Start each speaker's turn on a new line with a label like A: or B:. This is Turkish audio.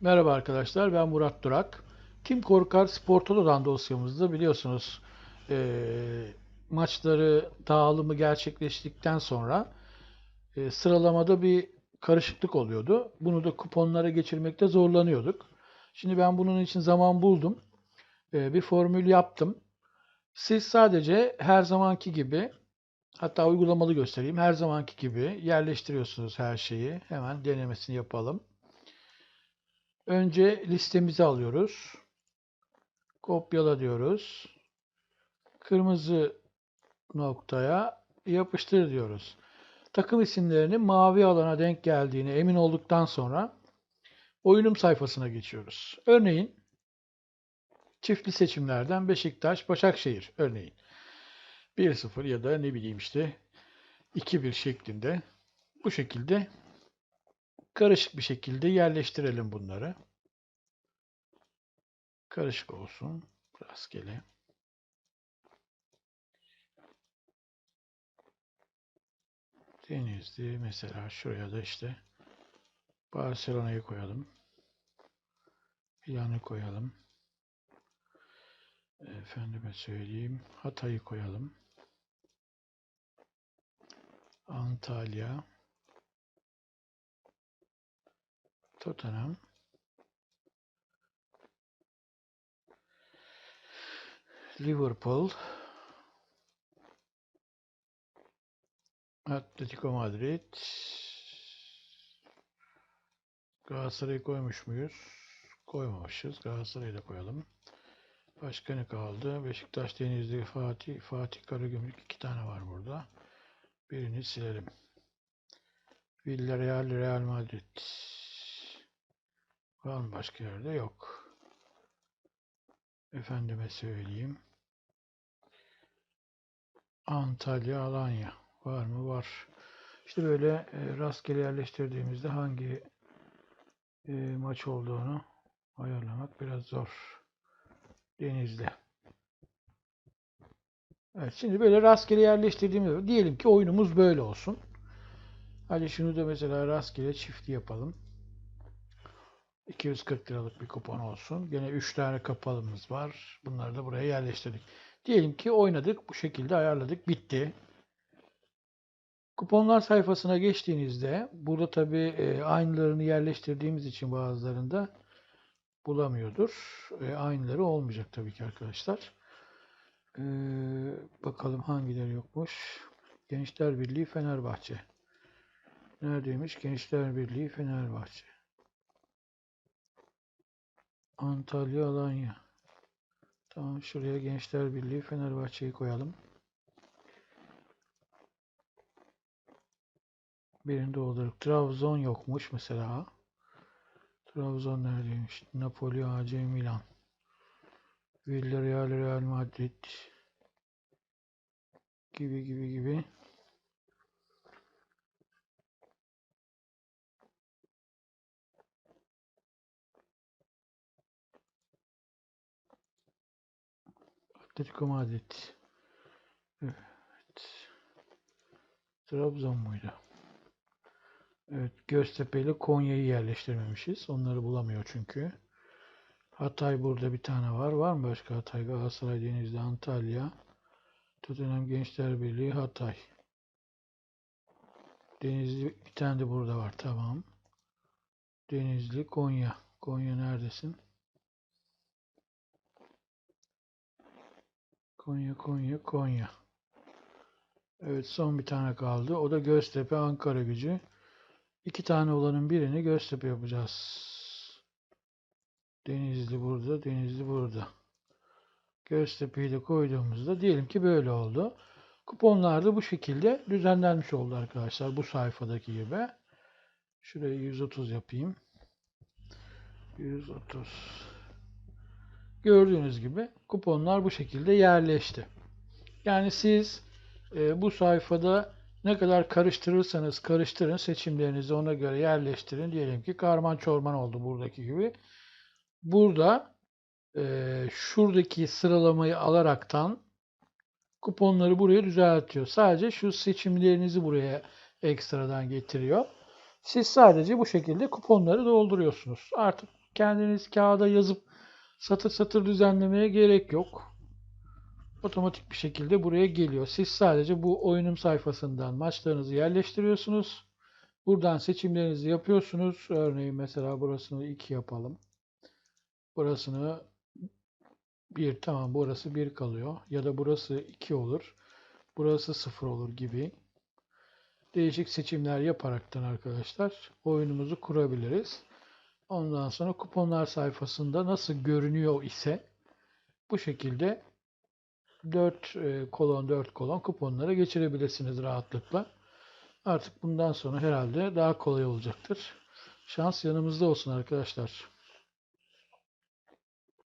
A: Merhaba arkadaşlar, ben Murat Durak. Kim Korkar Spor Toto'dan dosyamızda biliyorsunuz eee, maçları dağılımı gerçekleştikten sonra eee, sıralamada bir karışıklık oluyordu. Bunu da kuponlara geçirmekte zorlanıyorduk. Şimdi ben bunun için zaman buldum. Eee, bir formül yaptım. Siz sadece her zamanki gibi hatta uygulamalı göstereyim. Her zamanki gibi yerleştiriyorsunuz her şeyi. Hemen denemesini yapalım. Önce listemizi alıyoruz. Kopyala diyoruz. Kırmızı noktaya yapıştır diyoruz. Takım isimlerinin mavi alana denk geldiğine emin olduktan sonra oyunum sayfasına geçiyoruz. Örneğin çiftli seçimlerden Beşiktaş, Başakşehir örneğin. 1-0 ya da ne bileyim işte 2-1 şeklinde bu şekilde karışık bir şekilde yerleştirelim bunları. Karışık olsun. Rastgele. Denizli mesela şuraya da işte Barcelona'yı koyalım. Milan'ı koyalım. Efendime söyleyeyim. Hatay'ı koyalım. Antalya. Tottenham. Liverpool. Atletico Madrid. Galatasaray'ı koymuş muyuz? Koymamışız. Galatasaray'ı da koyalım. Başka ne kaldı? Beşiktaş, Denizli, Fatih, Fatih Karagümrük iki tane var burada. Birini silelim. Villarreal, Real Madrid. Mı başka yerde? Yok. Efendime söyleyeyim. Antalya, Alanya. Var mı? Var. İşte böyle e, rastgele yerleştirdiğimizde hangi e, maç olduğunu ayarlamak biraz zor. Denizli. Evet şimdi böyle rastgele yerleştirdiğimizde diyelim ki oyunumuz böyle olsun. Hadi şunu da mesela rastgele çiftli yapalım. 240 liralık bir kupon olsun. Gene 3 tane kapalımız var. Bunları da buraya yerleştirdik. Diyelim ki oynadık. Bu şekilde ayarladık. Bitti. Kuponlar sayfasına geçtiğinizde burada tabii e, aynılarını yerleştirdiğimiz için bazılarında bulamıyordur. E, aynıları olmayacak tabii ki arkadaşlar. E, bakalım hangileri yokmuş. Gençler Birliği Fenerbahçe. Neredeymiş? Gençler Birliği Fenerbahçe. Antalya, Alanya. Tamam şuraya Gençler Birliği Fenerbahçe'yi koyalım. Birini doldurduk. Trabzon yokmuş mesela. Trabzon neredeymiş? Napoli, AC Milan. Villarreal, Real Madrid. Gibi gibi gibi. Atletico Madrid. Evet. Trabzon muydu? Evet, Göztepe ile Konya'yı yerleştirmemişiz. Onları bulamıyor çünkü. Hatay burada bir tane var. Var mı başka Hatay? Galatasaray, Denizli, Antalya. Tottenham Gençler Birliği, Hatay. Denizli bir tane de burada var. Tamam. Denizli, Konya. Konya neredesin? Konya, Konya, Konya. Evet son bir tane kaldı. O da Göztepe, Ankara gücü. İki tane olanın birini Göztepe yapacağız. Denizli burada, Denizli burada. Göztepe'yi de koyduğumuzda diyelim ki böyle oldu. Kuponlar da bu şekilde düzenlenmiş oldu arkadaşlar. Bu sayfadaki gibi. Şuraya 130 yapayım. 130. Gördüğünüz gibi kuponlar bu şekilde yerleşti. Yani siz e, bu sayfada ne kadar karıştırırsanız karıştırın seçimlerinizi ona göre yerleştirin. Diyelim ki karman çorman oldu buradaki gibi. Burada e, şuradaki sıralamayı alaraktan kuponları buraya düzeltiyor. Sadece şu seçimlerinizi buraya ekstradan getiriyor. Siz sadece bu şekilde kuponları dolduruyorsunuz. Artık kendiniz kağıda yazıp satır satır düzenlemeye gerek yok. Otomatik bir şekilde buraya geliyor. Siz sadece bu oyunum sayfasından maçlarınızı yerleştiriyorsunuz. Buradan seçimlerinizi yapıyorsunuz. Örneğin mesela burasını 2 yapalım. Burasını 1 tamam burası 1 kalıyor. Ya da burası 2 olur. Burası 0 olur gibi. Değişik seçimler yaparaktan arkadaşlar oyunumuzu kurabiliriz. Ondan sonra kuponlar sayfasında nasıl görünüyor ise bu şekilde 4 kolon 4 kolon kuponlara geçirebilirsiniz rahatlıkla. Artık bundan sonra herhalde daha kolay olacaktır. Şans yanımızda olsun arkadaşlar.